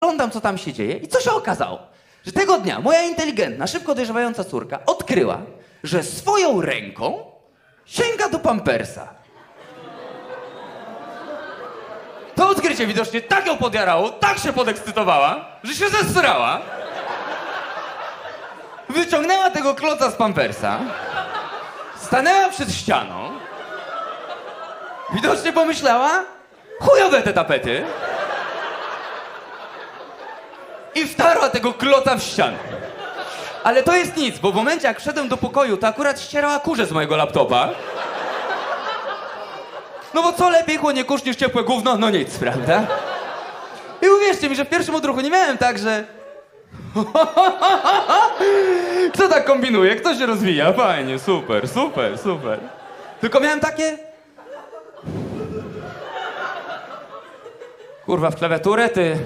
Oglądam, co tam się dzieje i co się okazało? Że tego dnia moja inteligentna, szybko dojrzewająca córka odkryła, że swoją ręką sięga do pampersa. To odkrycie widocznie tak ją podjarało, tak się podekscytowała, że się zesrała. Wyciągnęła tego kloca z pampersa, stanęła przed ścianą, widocznie pomyślała, chujowe te tapety i wtarła tego klota w ścianę. Ale to jest nic, bo w momencie jak wszedłem do pokoju, to akurat ścierała kurze z mojego laptopa. No bo co lepiej chłonie kurz niż ciepłe gówno? No nic, prawda? I uwierzcie mi, że w pierwszym odruchu nie miałem tak, że... Kto tak kombinuje? Kto się rozwija? Fajnie, super, super, super. Tylko miałem takie... Kurwa, w klawiaturę ty...